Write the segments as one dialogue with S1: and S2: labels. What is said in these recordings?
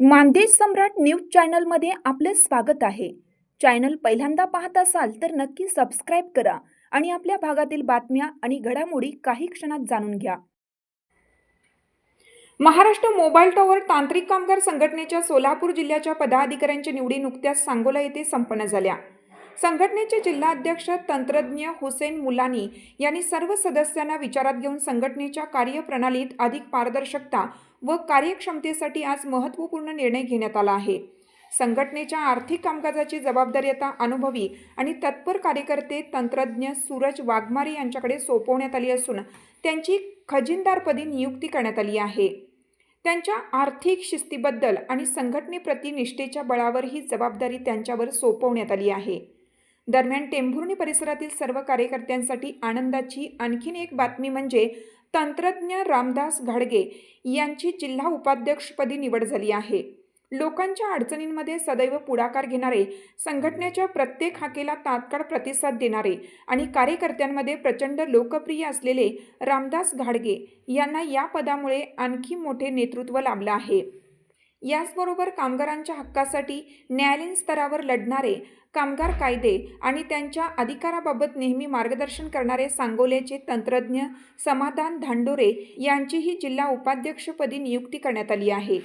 S1: मानदेश सम्राट news चॅनलमध्ये आपलं स्वागत आहे. चॅनल पहिल्यांदा पाहत असाल तर नक्की सबस्क्राईब करा आणि आपल्या भागातील बातम्या आणि घडामोडी काही क्षणात जाणून घ्या. महाराष्ट्र मोबाईल टॉवर तांत्रिक कामगार संघटनेच्या सोलापूर जिल्ह्याच्या पदाधिकाऱ्यांच्या निवडी नुकत्याच सांगोला येथे संपन्न झाल्या. संघटनेचे जिल्हाध्यक्ष तंत्रज्ञ हुसेन मुलानी यांनी सर्व सदस्यांना विचारात घेऊन संघटनेच्या कार्यप्रणालीत अधिक पारदर्शकता व कार्यक्षमतेसाठी आज महत्त्वपूर्ण निर्णय घेण्यात आला आहे. संघटनेच्या आर्थिक कामकाजाची जबाबदारी आता अनुभवी आणि तत्पर कार्यकर्ते तंत्रज्ञ सूरज वाघमारे यांच्याकडे सोपवण्यात आली असून त्यांची खजिनदारपदी नियुक्ती करण्यात आली आहे. त्यांच्या आर्थिक शिस्तीबद्दल आणि संघटनेप्रती निष्ठेच्या बळावर ही जबाबदारी त्यांच्यावर सोपवण्यात आली आहे. दरम्यान टेंभुर्णी परिसरातील सर्व कार्यकर्त्यांसाठी आनंदाची आणखीन एक बातमी म्हणजे तंत्रज्ञ रामदास घाडगे यांची जिल्हा उपाध्यक्षपदी निवड झाली आहे. लोकांच्या अडचणींमध्ये सदैव पुढाकार घेणारे संघटनेच्या प्रत्येक हाकेला तात्काळ प्रतिसाद देणारे आणि कार्यकर्त्यांमध्ये प्रचंड लोकप्रिय असलेले रामदास घाडगे यांना या पदामुळे आणखी मोठे नेतृत्व लाभलं आहे. याचबरोबर कामगारांच्या हक्कासाठी न्यायालयीन स्तरावर लढणारे कामगार कायदे आणि त्यांच्या अधिकाराबाबत नेहमी मार्गदर्शन करणारे सांगोल्याचे तंत्रज्ञ समाधान धांडोरे यांचीही जिल्हा उपाध्यक्षपदी नियुक्ती करण्यात आली आहे.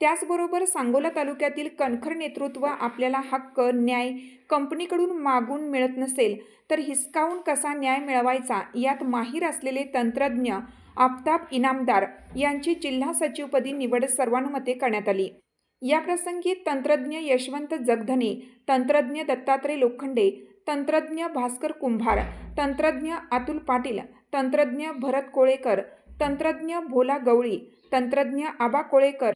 S1: त्याचबरोबर सांगोला तालुक्यातील कणखर नेतृत्व आपल्याला हक्क न्याय कंपनीकडून मागून मिळत नसेल तर हिसकावून कसा न्याय मिळवायचा यात माहीर असलेले तंत्रज्ञ आफताब इनामदार यांची जिल्हा सचिवपदी निवड सर्वानुमते करण्यात आली. याप्रसंगी तंत्रज्ञ यशवंत जगधने तंत्रज्ञ दत्तात्रय लोखंडे तंत्रज्ञ भास्कर कुंभार तंत्रज्ञ अतुल पाटील तंत्रज्ञ भरत कोळेकर तंत्रज्ञ भोला गवळी तंत्रज्ञ आबा कोळेकर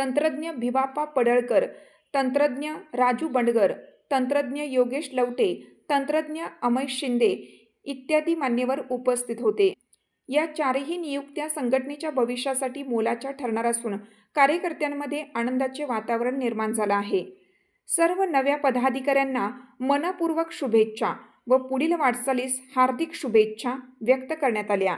S1: तंत्रज्ञ भिवापा पडळकर तंत्रज्ञ राजू बंडगर तंत्रज्ञ योगेश लवटे तंत्रज्ञ अमय शिंदे इत्यादी मान्यवर उपस्थित होते. या चारही नियुक्त्या संघटनेच्या भविष्यासाठी मोलाच्या ठरणार असून कार्यकर्त्यांमध्ये आनंदाचे वातावरण निर्माण झालं आहे. सर्व नव्या पदाधिकाऱ्यांना मनपूर्वक शुभेच्छा व पुढील वाटचालीस हार्दिक शुभेच्छा व्यक्त करण्यात आल्या.